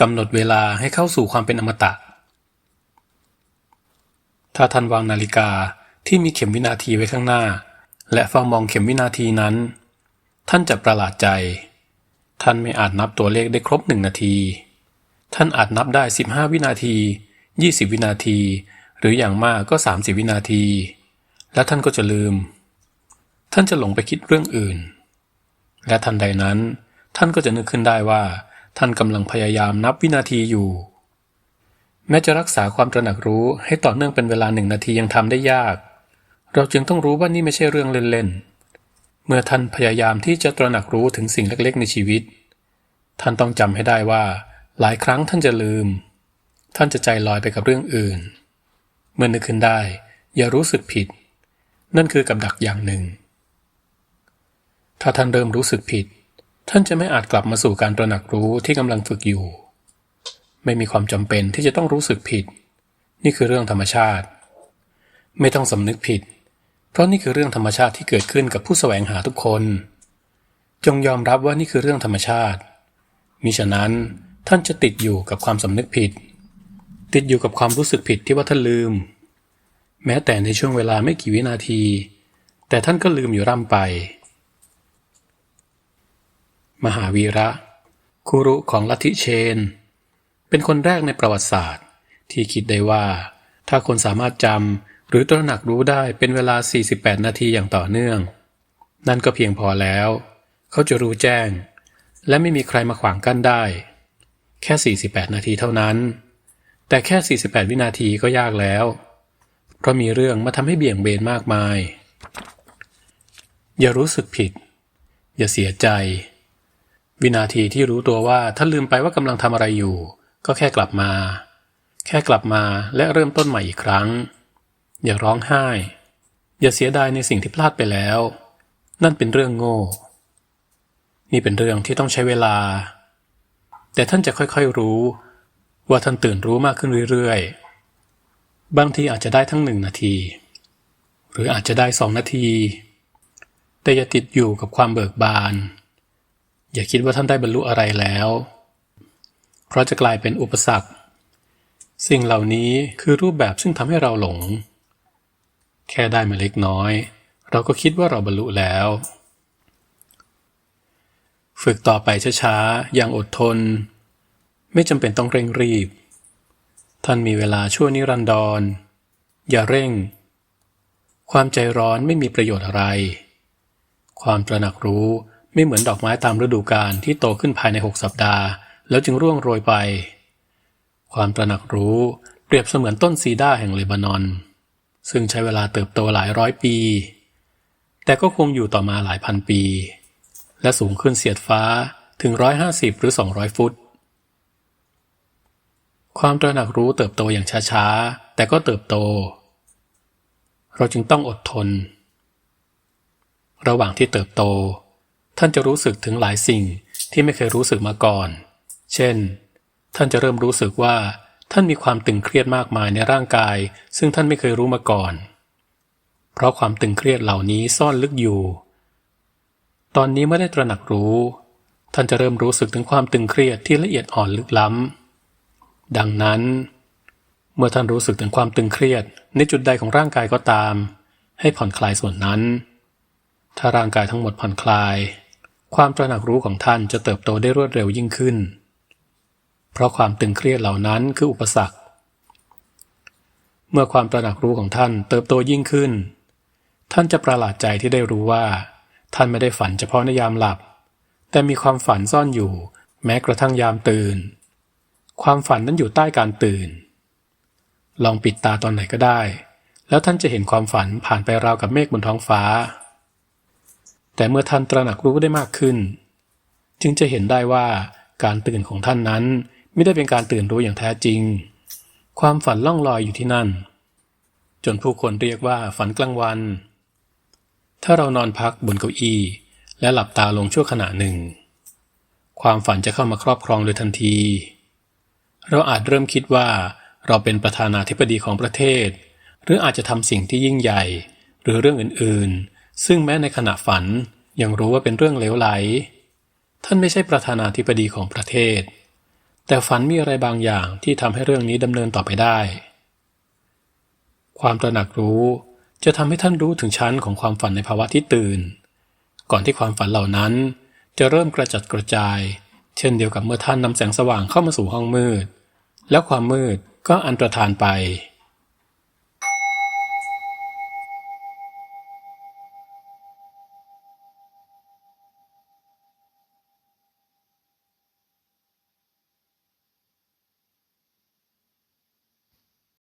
กำหนดเวลาให้เข้าสู่ความเป็นอมตะ ถ้าท่านวางนาฬิกาที่มีเข็มวินาทีไว้ข้างหน้า และเฝ้ามองเข็มวินาทีนั้น ท่านจะประหลาดใจ ท่านไม่อาจนับตัวเลขได้ครบหนึ่งนาที ท่านอาจนับได้ 15 วินาที 20 วินาที หรืออย่างมากก็ 30 วินาที และท่านก็จะลืม ท่านจะหลงไปคิดเรื่องอื่น และทันใดนั้น ท่านก็จะนึกขึ้นได้ว่า ท่านกำลังพยายามนับวินาทีอยู่ แม้จะรักษาความตระหนักรู้ให้ต่อเนื่องเป็นเวลาหนึ่งนาทียังทำได้ยาก เราจึงต้องรู้ว่านี่ไม่ใช่เรื่องเล่นๆ เมื่อท่านพยายามที่จะตระหนักรู้ถึงสิ่งเล็กๆ ในชีวิต ท่านต้องจำให้ได้ว่า หลายครั้งท่านจะลืม ท่านจะใจลอยไปกับเรื่องอื่น เมื่อนึกขึ้นได้ อย่ารู้สึกผิด นั่นคือกับดักอย่างหนึ่ง ถ้าท่านเริ่มรู้สึกผิด ท่านจะไม่อาจกลับมาสู่การตระหนักรู้ที่กำลังฝึกอยู่ ไม่มีความจำเป็นที่จะต้องรู้สึกผิด นี่คือเรื่องธรรมชาติ ไม่ต้องสำนึกผิด เพราะนี่คือเรื่องธรรมชาติที่เกิดขึ้นกับผู้แสวงหาทุกคน จงยอมรับว่านี่คือเรื่องธรรมชาติมิฉะนั้นท่านจะติดอยู่กับความสำนึกผิด ติดอยู่กับความรู้สึกผิดที่ว่าท่านลืม แม้แต่ในช่วงเวลาไม่กี่วินาที แต่ท่านก็ลืมอยู่ร่ำไป มหาวีระครูรุของลัทธิเชน เป็นคนแรกในประวัติศาสตร์ ที่คิดได้ว่า ถ้าคนสามารถจำหรือตระหนักรู้ได้เป็นเวลา 48 นาทีอย่างต่อเนื่อง นั่นก็เพียงพอแล้ว เขาจะรู้แจ้ง และไม่มีใครมาขวางกั้นได้ แค่ 48 นาทีเท่านั้น แต่แค่ 48 วินาทีก็ยากแล้ว เพราะมีเรื่องมาทำให้เบี่ยงเบนมากมาย อย่ารู้สึกผิด อย่าเสียใจ วินาทีที่รู้ตัวว่าท่านลืมไปว่ากำลังทำอะไรอยู่ ก็แค่กลับมา แค่กลับมาและเริ่มต้นใหม่อีกครั้ง อย่าร้องไห้ อย่าเสียดายในสิ่งที่พลาดไปแล้ว นั่นเป็นเรื่องโง่ นี่เป็นเรื่องที่ต้องใช้เวลา แต่ท่านจะค่อยๆรู้ ว่าท่านตื่นรู้มากขึ้นเรื่อยๆ บางทีอาจจะได้ทั้งหนึ่งนาที หรืออาจจะได้สองนาที แต่อย่าติดอยู่กับความเบิกบาน อย่าคิดว่าท่านได้บรรลุอะไรแล้ว เพราะจะกลายเป็นอุปสรรค สิ่งเหล่านี้คือรูปแบบซึ่งทำให้เราหลง แค่ได้มาเล็กน้อย เราก็คิดว่าเราบรรลุแล้ว ฝึกต่อไปช้าๆ อย่างอดทน ไม่จำเป็นต้องเร่งรีบ ท่านมีเวลาชั่วนิรันดร อย่าเร่ง ความใจร้อนไม่มีประโยชน์อะไร ความตระหนักรู้ ไม่เหมือนดอกไม้ตามฤดูกาลที่โตขึ้นภายในหกสัปดาห์ แล้วจึงร่วงโรยไป ความตระหนักรู้เปรียบเสมือนต้นซีด้าแห่งเลบานอน ซึ่งใช้เวลาเติบโตหลายร้อยปี แต่ก็คงอยู่ต่อมาหลายพันปี และสูงขึ้นเสียดฟ้าถึงร้อยห้าสิบหรือสองร้อยฟุต ความตระหนักรู้เติบโตอย่างช้าๆ แต่ก็เติบโต เราจึงต้องอดทน ระหว่างที่เติบโต ท่านจะรู้สึกถึงหลายสิ่งที่ไม่เคยรู้สึกมาก่อน เช่น ท่านจะเริ่มรู้สึกว่า ท่านมีความตึงเครียดมากมายในร่างกาย ซึ่งท่านไม่เคยรู้มาก่อน เพราะความตึงเครียดเหล่านี้ซ่อนลึกอยู่ ตอนนี้เมื่อได้ตระหนักรู้ ท่านจะเริ่มรู้สึกถึงความตึงเครียดที่ละเอียดอ่อนลึกล้ำ ดังนั้น เมื่อท่านรู้สึกถึงความตึงเครียดในจุดใดของร่างกายก็ตาม ให้ผ่อนคลายส่วนนั้น ถ้าร่างกายทั้งหมดผ่อนคลาย ความตระหนักรู้ของท่านจะเติบโตได้รวดเร็วยิ่งขึ้น เพราะความตึงเครียดเหล่านั้นคืออุปสรรค เมื่อความตระหนักรู้ของท่านเติบโตยิ่งขึ้น ท่านจะประหลาดใจที่ได้รู้ว่า ท่านไม่ได้ฝันเฉพาะในยามหลับ แต่มีความฝันซ่อนอยู่ แม้กระทั่งยามตื่น ความฝันนั้นอยู่ใต้การตื่น ลองปิดตาตอนไหนก็ได้ แล้วท่านจะเห็นความฝันผ่านไปราวกับเมฆบนท้องฟ้า แต่เมื่อท่านตระหนักรู้ได้มากขึ้น จึงจะเห็นได้ว่าการตื่นของท่านนั้นไม่ได้เป็นการตื่นรู้อย่างแท้จริง ความฝันล่องลอยอยู่ที่นั่น จนผู้คนเรียกว่าฝันกลางวัน ถ้าเรานอนพักบนเก้าอี้ และหลับตาลงชั่วขณะหนึ่ง ความฝันจะเข้ามาครอบครองโดยทันที เราอาจเริ่มคิดว่าเราเป็นประธานาธิบดีของประเทศ หรืออาจจะทำสิ่งที่ยิ่งใหญ่ หรือเรื่องอื่นๆ ซึ่งแม้ในขณะฝันยังรู้ว่าเป็นเรื่องเลวไหล ท่านไม่ใช่ประธานาธิบดีของประเทศ แต่ฝันมีอะไรบางอย่างที่ทำให้เรื่องนี้ดำเนินต่อไปได้ ความตระหนักรู้จะทำให้ท่านรู้ถึงชั้นของความฝันในภาวะที่ตื่น ก่อนที่ความฝันเหล่านั้น จะเริ่มกระจัดกระจาย เช่นเดียวกับเมื่อท่านนำแสงสว่างเข้ามาสู่ห้องมืด แล้วความมืดก็อันตรธานไป